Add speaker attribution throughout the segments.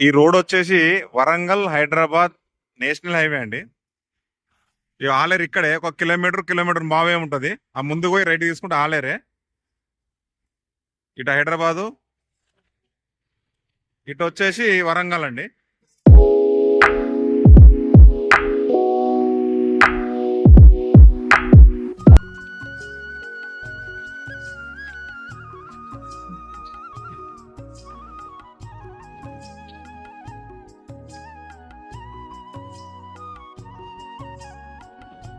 Speaker 1: ఈ రోడ్ వచ్చేసి Warangal Hyderabad national highway అండి. ఈ ఆలేరు ఇక్కడే ఒక కిలోమీటర్ కిలోమీటర్ మావే ఉంటుంది. ఆ ముందు పోయి రైట్ తీసుకుంటే ఆలేరే. ఇటు హైదరాబాదు ఇటు వచ్చేసి వరంగల్ అండి.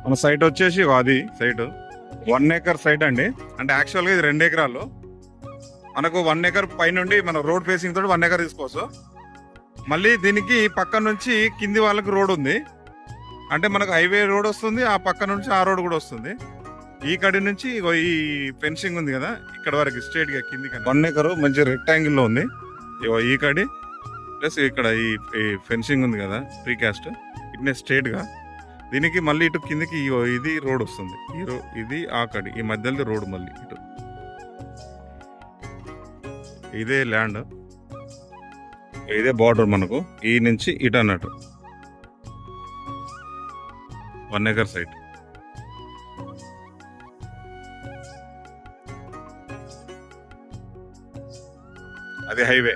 Speaker 1: మన సైట్ వచ్చేసి అది సైట్ వన్ ఏకర్ సైట్ అండి. అంటే యాక్చువల్గా ఇది రెండు ఎకరాలు. మనకు వన్ ఏకర్ పైనుండి మన రోడ్ ఫేసింగ్ తోటి వన్ ఏకర్ తీసుకోవచ్చు. మళ్ళీ దీనికి పక్క నుంచి కింది వాళ్ళకి రోడ్ ఉంది. అంటే మనకు హైవే రోడ్ వస్తుంది ఆ పక్క నుంచి ఆ రోడ్ కూడా వస్తుంది. ఈ కడి నుంచి ఈ ఫెన్సింగ్ ఉంది కదా ఇక్కడ వరకు స్ట్రేట్గా కింది వన్ ఏకర్ మంచి రెక్టాంగిల్లో ఉంది. ఈ కడి ప్లస్ ఇక్కడ ఈ ఫెన్సింగ్ ఉంది కదా ప్రీకాస్ట్ ఇట్నే స్ట్రేట్గా. దీనికి మళ్ళీ ఇటు కిందకి ఇది రోడ్ వస్తుంది. ఈ రో ఇది ఆ కడి ఈ మధ్యలో రోడ్ మళ్ళీ ఇటు. ఇదే ల్యాండ్. ఇదే బార్డర్ మనకు ఈ నుంచి ఇటు అన్నట్టు. One acre site. అది హైవే.